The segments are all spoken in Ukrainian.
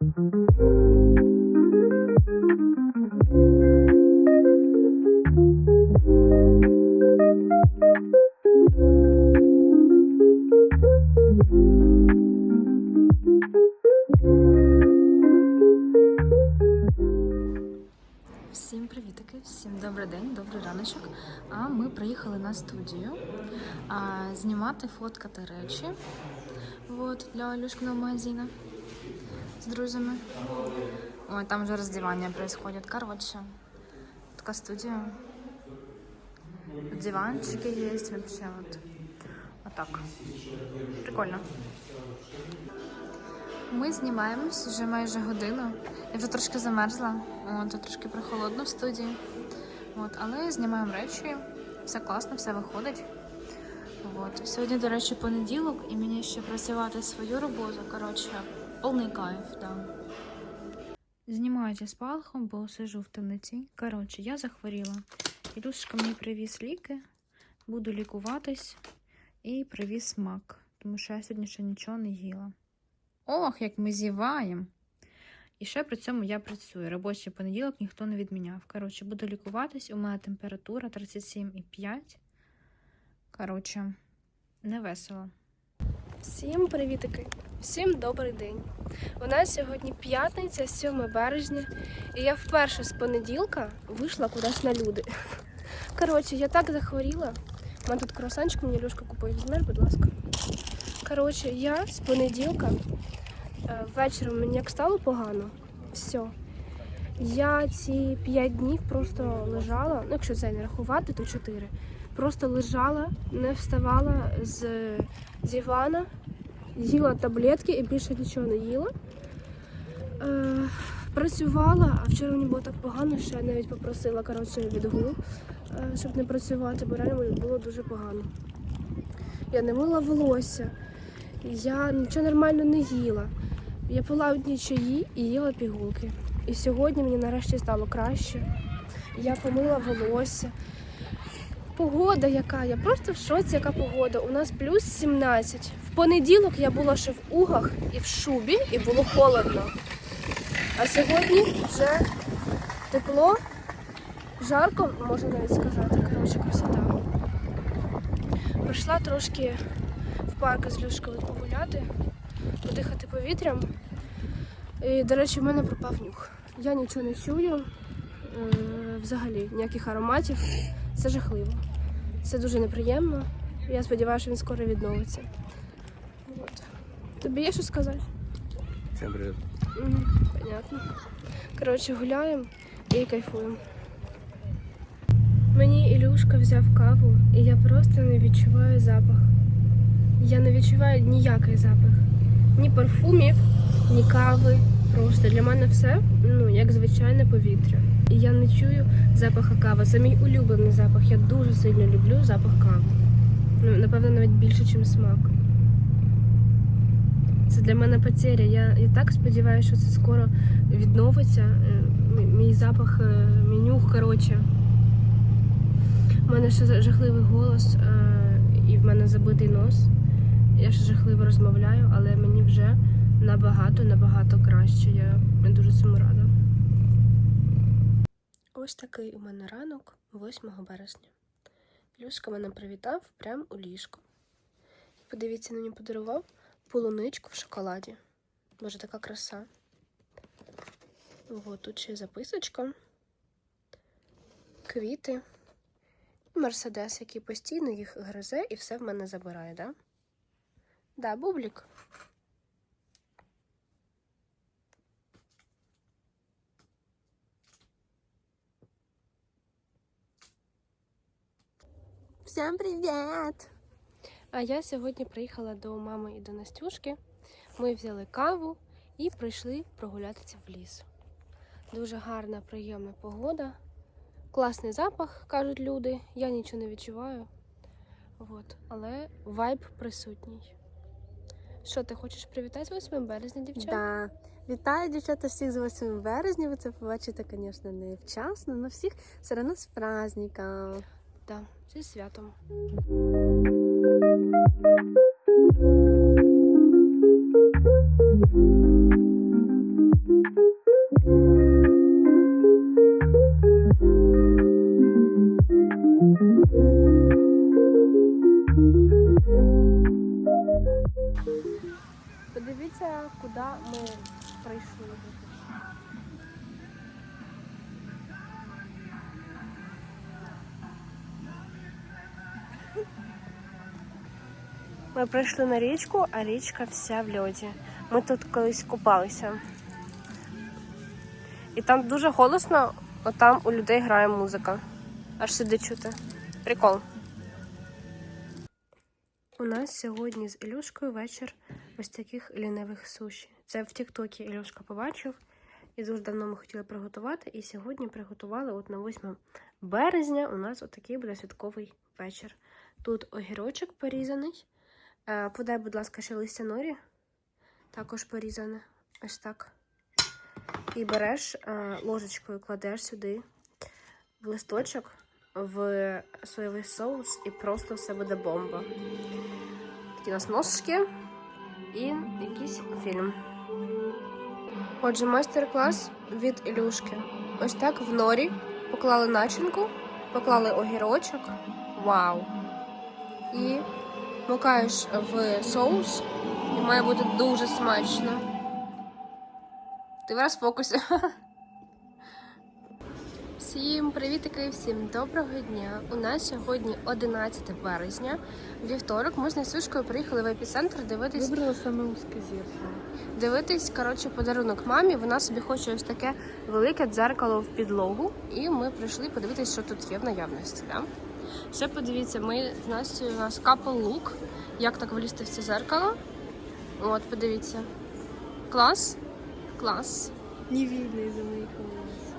Всім привітики, всім добрий день, добрий раночок. А ми приїхали на студію а, знімати, фоткати речі от, для Алюшкиного магазину друзями. Ой, там вже роздівання происходит. Короче, така студія. Диванчики є, вообще вот. Вот так. Прикольно. Ми знімаємось вже майже годину. Я вже трошки замерзла, от, трошки прохолодно в студії. От, але знімаємо речі, все класно, все виходить. От. Сьогодні, до речі, понеділок, і мені ще працювати свою роботу. Коротше, повний кайф, да. Знімаюся з палахом, бо сижу в темниці. Коротше, я захворіла. Ілюшка мені привіз ліки, буду лікуватись і привіз смак, тому що я сьогодні ще нічого не їла. Ох, як ми зіваємо. І ще при цьому я працюю. Робочий понеділок ніхто не відміняв. Коротше, буду лікуватись. У мене температура 37,5. Коротше, не весело. Всім привітики! Всім добрий день! У нас сьогодні п'ятниця, 7 березня, і я вперше з понеділка вийшла кудись на люди. Коротше, я так захворіла. У мене тут круасанчик мені Люшка купує. Візьмеш, будь ласка. Коротше, я з понеділка е, ввечері мені як стало погано. Все. Я ці 5 днів просто лежала, ну якщо це не рахувати, то 4. Просто лежала, не вставала з дивана, їла таблетки і більше нічого не їла. Е, працювала, а вчора мені було так погано, що я навіть попросила коротше, відгул, е, щоб не працювати, бо реально мені було дуже погано. Я не мила волосся, я нічого нормально не їла. Я пила одні чаї і їла пігулки. І сьогодні мені нарешті стало краще. Я помила волосся. Погода яка, я просто в шоці, яка погода. У нас плюс 17. В понеділок я була ще в угах і в шубі, і було холодно. А сьогодні вже тепло, жарко, можна навіть сказати. Коротше, красота. Прийшла трошки в парк з Люшкою погуляти, подихати повітрям. І, до речі, в мене пропав нюх. Я нічого не чую, е, взагалі ніяких ароматів. Це жахливо. Це дуже неприємно. Я сподіваюся, що він скоро відновиться. От. Тобі є що сказати? Всем привет. Мгм, Понятно. Коротше, гуляємо і кайфуємо. Мені Ілюшка взяв каву, і я просто не відчуваю запах. Я не відчуваю ніякий запах. Ні парфумів, ні кави. Просто для мене все ну, як звичайне повітря. І я не чую запаха кави. Це мій улюблений запах. Я дуже сильно люблю запах кави. Ну, напевно, навіть більше, ніж смак. Це для мене потеря. Я, я так сподіваюся, що це скоро відновиться. Е, мій- запах, е, мій нюх, коротше. У мене ще жахливий голос е, і в мене забитий нос. Я ще жахливо розмовляю, але мені вже набагато, набагато краще. Я дуже цьому рада. Ось такий у мене ранок 8 березня. Люшка мене привітав прямо у ліжко. Подивіться, мені подарував полуничку в шоколаді. Боже, така краса. Ого, тут ще записочка, квіти, мерседес, який постійно їх гризе і все в мене забирає, да? Да, бублік. Всем привет! А я сьогодні приїхала до мами і до Настюшки. Ми взяли каву і прийшли прогулятися в ліс. Дуже гарна, приємна погода. Класний запах, кажуть люди. Я нічого не відчуваю. От. Але вайб присутній. Що, ти хочеш привітати 8 березня, дівчата? Да. Вітаю, дівчата, всіх з 8 березня. Ви це побачите, звісно, не вчасно, але всіх все одно з праздником. Да, зі святом. прийшли. Прийшли на річку, а річка вся в льоді. Ми тут колись купалися. І там дуже голосно, отам у людей грає музика. Аж сюди чути. Прикол. У нас сьогодні з Ілюшкою вечір ось таких лінивих суші. Це в Тіктокі Ілюшка побачив. І дуже давно ми хотіли приготувати. І сьогодні приготували от на 8 березня. У нас отакий буде святковий вечір. Тут огірочок порізаний. Е, Подай, будь ласка, ще листя норі. Також порізане. Ось так. І береш е, ложечкою, кладеш сюди в листочок в соєвий соус, і просто все буде бомба. Такі у нас ножки і якийсь фільм. Отже, майстер-клас від Ілюшки. Ось так в норі поклали начинку, поклали огірочок. Вау! І макаєш в соус, і має бути дуже смачно. Ти враз в фокусі. Всім привітики, всім доброго дня. У нас сьогодні 11 березня, вівторок. Ми з Насюшкою приїхали в епіцентр дивитись Вибрала саме узке зеркало. дивитись, коротше, подарунок мамі. Вона собі хоче ось таке велике дзеркало в підлогу. І ми прийшли подивитись, що тут є в наявності. Да? Ще подивіться, ми з Настю у нас капл лук. Як так влізти в це зеркало? От, подивіться. Клас. Клас. Не видно из-за моих волос.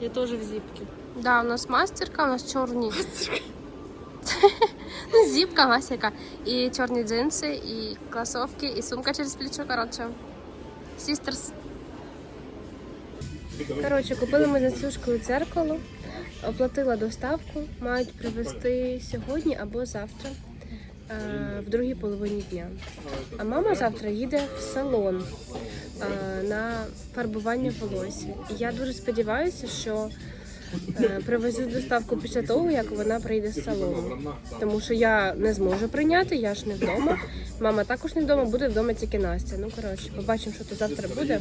Я тоже в зипке. Да, у нас мастерка, у нас чорні. ну, зіпка, мастерка. І чорні джинси, і кросовки, і сумка через плечо. Коротше. Sisters. Коротше, купили ми з Настюшкою дзеркало, оплатила доставку, мають привезти сьогодні або завтра, е, в другій половині дня. А мама завтра їде в салон е, на фарбування волосся. І я дуже сподіваюся, що е, привезуть доставку після того, як вона прийде з салону. Тому що я не зможу прийняти, я ж не вдома. Мама також не вдома, буде вдома тільки Настя. Ну коротше, побачимо, що тут завтра буде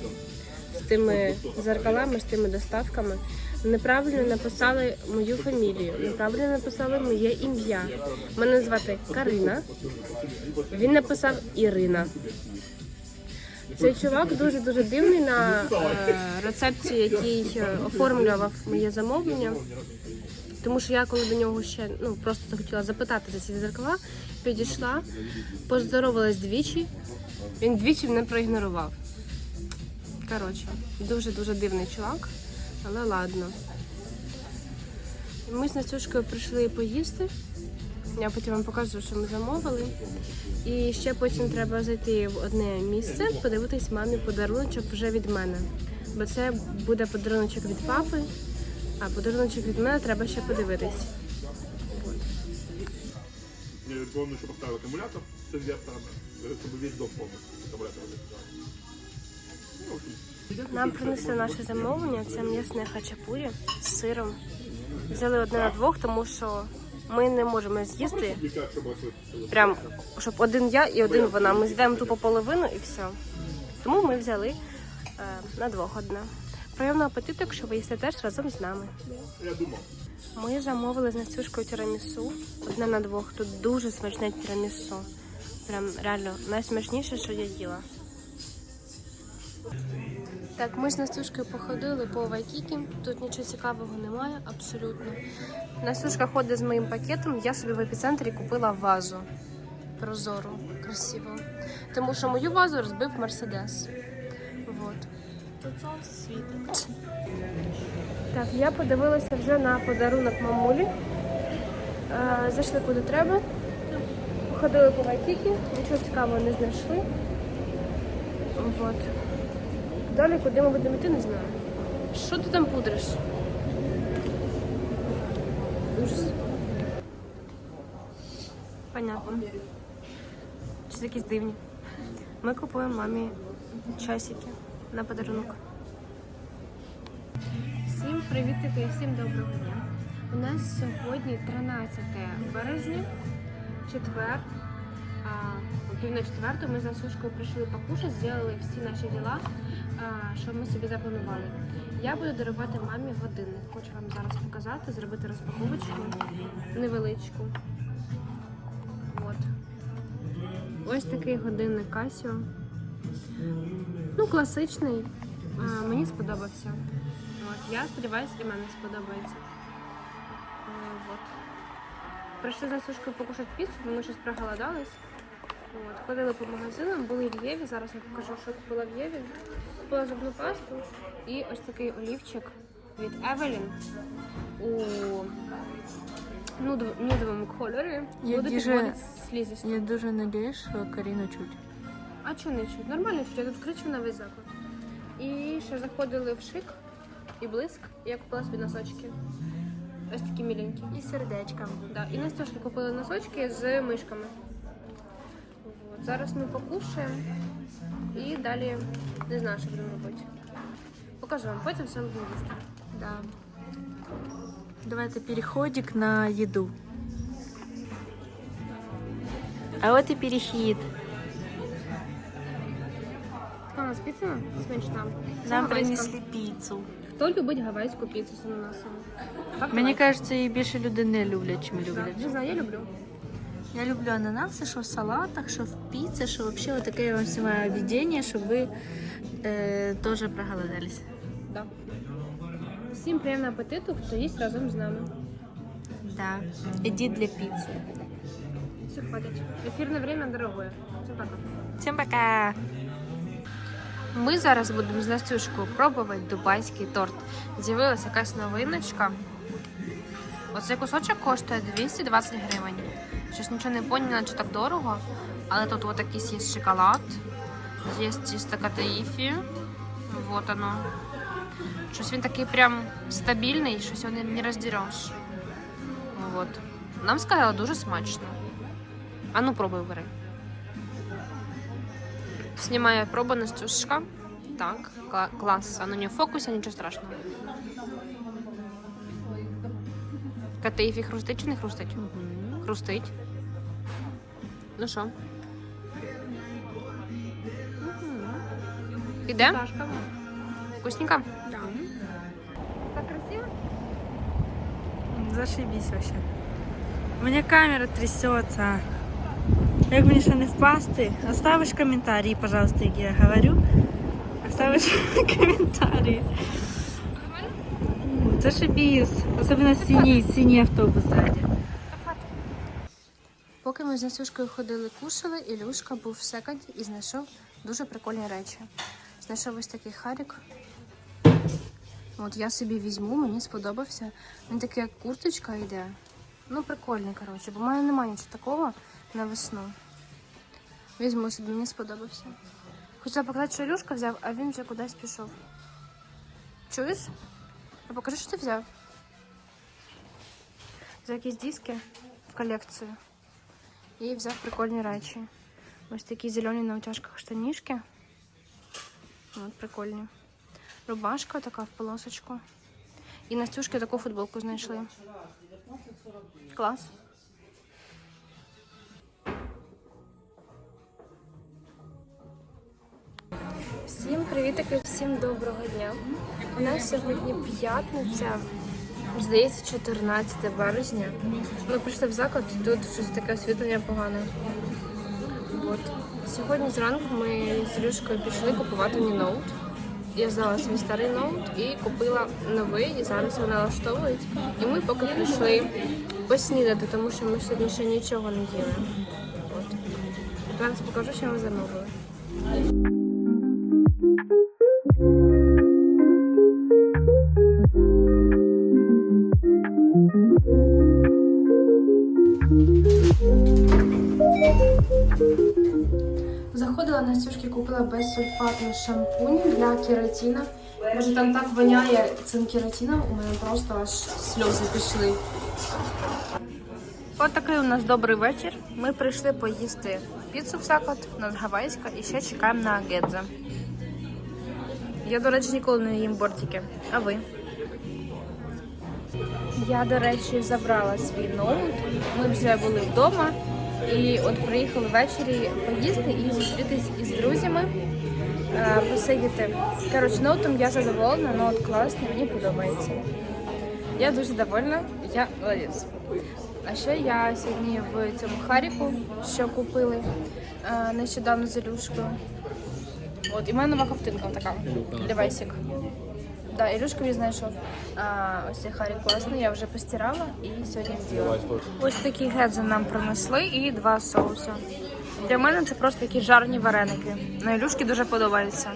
з тими зеркалами, з тими доставками. Неправильно написали мою фамілію, неправильно написали моє ім'я. Мене звати Карина. Він написав Ірина. Цей чувак дуже дуже дивний на е, рецепції, який е, оформлював моє замовлення. Тому що я коли до нього ще ну просто захотіла запитати за ці зеркала, підійшла, поздоровалась двічі. Він двічі мене проігнорував. Коротше, дуже дуже дивний чувак, але ладно. Ми з Настюшкою прийшли поїсти. Я потім вам покажу, що ми замовили. І ще потім треба зайти в одне місце, подивитись мамі подаруночок вже від мене. Бо це буде подаруночок від папи, а подаруночок від мене треба ще подивитись. Мне главное еще поставил аккумулятор с инвертором, чтобы весь дом аккумулятором запитал. Ну, Нам принесли наше замовлення, це м'ясне хачапурі з сиром. Взяли одне на двох, тому що ми не можемо з'їсти. Прям, щоб один я і один вона. Ми з'їдаємо тупо половину і все. Тому ми взяли е, на двох одне. Приємного апетиту, якщо ви їсте теж разом з нами. Ми замовили з Настюшкою тірамісу. Одне на двох. Тут дуже смачне тірамісу. Прям реально найсмачніше, що я їла. Так, ми з Настюшкою походили по Вайкікі. Тут нічого цікавого немає, абсолютно. Настюшка ходить з моїм пакетом. Я собі в епіцентрі купила вазу. Прозору, красиву. Тому що мою вазу розбив Мерседес. Вот. Тут солнце світить. Так, я подивилася вже на подарунок мамулі. Е, Зайшли куди треба. Походили по Вайкікі, нічого цікавого не знайшли. Вот. Далі куди ми будемо йти, не знаю. Що ти там пудриш? Ужас. Понятно. Щось якісь дивні. Ми купуємо мамі часики на подарунок. Всім привітики і всім доброго дня. У нас сьогодні 13 березня, четвер. О пів на четверту ми з Насушкою прийшли покушати, зробили всі наші діла, а, що ми собі запланували. Я буду дарувати мамі годинник. Хочу вам зараз показати, зробити розпаковочку невеличку. От. Ось такий годинник Casio. Ну, класичний. А, мені сподобався. От. Я сподіваюся, і мамі сподобається. Е. Прийшли з Насушкою покушати піцу, бо ми щось проголодались. От. Ходили по магазинам, були в Єві. Зараз я покажу, що купила в Єві. Купила зубну пасту і ось такий олівчик від Evelyn у нудов- нудовому кольорі. Я Буде дуже- підводити. Я дуже надіюсь, що Каріну чуть. А чого не чуть? Нормально чуть, я тут кричу на весь заклад. І ще заходили в шик і блиск, і я купила собі носочки. Ось такі міленькі. І сердечком. Да. І Настюшки купили носочки з мишками. Зараз ми покушаємо і далі не знаю, що будемо робити. Покажу вам, потім все будемо їсти. Да. Давайте переходик на еду. А вот и перехід. А, у нас піца смачна. Нам принесли піцу. Хто любить гавайську піцу з ананасом? Мені давай. кажется, її більше люди не люблять, чим люблять. Не знаю, я люблю. Я люблю ананаси, що в салатах, що в піці, що взагалі таке вам снимаю объедение, щоб ви е, теж проголодались. Да. Всім приємного апетиту, хто їсть разом з нами. Да. Іди для піци. Все хватить. Ефірне время дорогое. Все пока. Всім пока! Ми зараз будемо з Настюшкою пробувати дубайський торт. З'явилася якась новиночка. Оцей кусочок коштує 220 гривень. Щось нічого не поняла, чи так дорого. Але тут от якийсь є шоколад, є чисто катаїфі. Вот оно. Щось він такий прям стабільний, щось його не, роздереш. Вот. Нам сказали дуже смачно. А ну пробуй бери. Снимаю пробу Настюшка. Так, кла- класс. Оно не в фокусе, ничего страшного. Катаїфі хрустить чи не хрустить? Хрустить. Ну що? Іде? Сашка. Вкусненько? Да. Так красиво? Зашибись вообще. У меня камера трясется. Як мені ще не впасти? Оставиш коментарі, пожалуйста, як я говорю. Оставиш коментарі. Зашибись. Особливо синій, синій автобус ззаді. Ми з Настюшкою ходили, кушали, і Ілюшка був в секонді і знайшов дуже прикольні речі. Знайшов ось такий харік. От я собі візьму, мені сподобався. Він такий, як курточка йде. Ну, прикольний, коротше, бо в мене немає нічого такого на весну. Візьму собі, мені сподобався. Хотіла показати, що Ілюшка взяв, а він вже кудись пішов. Чуєш? А покажи, що ти взяв. Взяв якісь диски в колекцію. І взяв прикольні речі. Ось такі зелені на утяжках штанішки. От прикольні. Рубашка така в полосочку. І Настюшки таку футболку знайшли. Клас. Всім привітики, всім доброго дня. У нас сьогодні п'ятниця, здається, 14 березня. Ми прийшли в заклад, і тут щось таке освітлення погане. От. Сьогодні зранку ми з Люшкою пішли купувати мені ноут. Я взяла свій старий ноут і купила новий, і зараз вони налаштовують. І ми поки прийшли поснідати, тому що ми сьогодні ще нічого не їли. От. Зараз покажу, що ми замовили. Заходила на стюшки, купила безсульфатний шампунь для кератина. Боже, там так воняє цим кератином, у мене просто аж сльози пішли. От такий у нас добрий вечір. Ми прийшли поїсти піцу в заклад, у нас гавайська і ще чекаємо на гедзе. Я, до речі, ніколи не їм бортики. А ви? Я, до речі, забрала свій ноут. Ми вже були вдома. І от приїхали ввечері поїсти і зустрітись із друзями, е, посидіти. Коротше, ноутом я задоволена, ноут класний, мені подобається. Я дуже довольна, я молодець. А ще я сьогодні в цьому Харіку, що купили е, нещодавно з Ілюшкою. От, і в мене нова ковтинка така. Левесик. Да, Ілюшка знайшов. А, ось цей Харі класний, я вже постирала і сьогодні вділа. Ось такі гедзи нам принесли і два соуси. Для мене це просто такі жарні вареники. На Ілюшки дуже подобається.